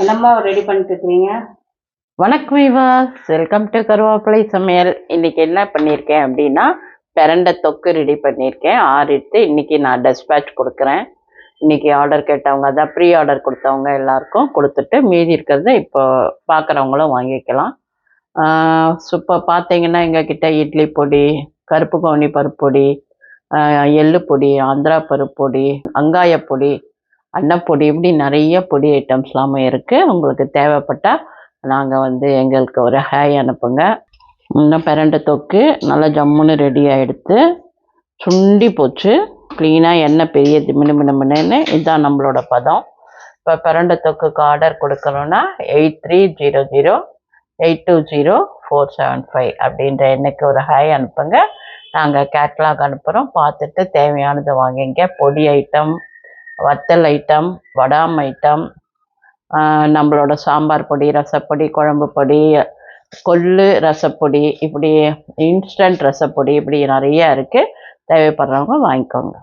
என்னம்மா ரெடி பண்ணிட்டு இருக்கிறீங்க வணக்கம் விவாஸ் வெல்கம் டு கருவேப்பிலை சமையல். இன்னைக்கு என்ன பண்ணியிருக்கேன் அப்படின்னா பிரண்டை தொக்கு ரெடி பண்ணியிருக்கேன் ஆறிட்டு இன்னைக்கு நான் டெஸ்பேட்ச் கொடுக்குறேன். இன்னைக்கு ஆர்டர் கேட்டவங்க அதான் ப்ரீ ஆர்டர் கொடுத்தவங்க எல்லாருக்கும் கொடுத்துட்டு மீதி இருக்கிறத இப்போ பார்க்குறவங்களும் வாங்கிக்கலாம். சூப்பர் இப்போ பார்த்தீங்கன்னா எங்ககிட்ட இட்லி பொடி கருப்பு கவுனி பருப்பு பொடி எள்ளு பொடி ஆந்திரா பருப்பு பொடி வெங்காய பொடி அன்னப்பொடி இப்படி நிறைய பொடி ஐட்டம்ஸ்லாம் இருக்குது உங்களுக்கு தேவைப்பட்டால் நாங்கள் வந்து எங்களுக்கு ஒரு ஹாய் அனுப்புங்க. இன்னும் பிரண்டை தொக்கு நல்லா ஜம்முன்னு ரெடி ஆகிடுத்து சுண்டி போச்சு. க்ளீனாக எண்ணெய் பெரிய மினு மினு இதுதான் நம்மளோட பதம். இப்போ பிரண்டை தொக்குக்கு order கொடுக்கணுன்னா eight three zero zero eight two zero four seven five அப்படின்ற எண்ணுக்கு ஒரு ஹாய் அனுப்புங்க. நாங்கள் கேட்லாக் அனுப்புகிறோம் பார்த்துட்டு தேவையானதை வாங்கிங்க. பொடி ஐட்டம் வத்தல் ஐட்டம் வடாம் ஐட்டம் நம்மளோட சாம்பார் பொடி ரசப்பொடி குழம்பு பொடி கொள்ளு ரசப்பொடி இப்படி இன்ஸ்டன்ட் ரசப்பொடி இப்படி நிறைய இருக்குது தேவைப்படுறவங்க வாங்கிக்கோங்க.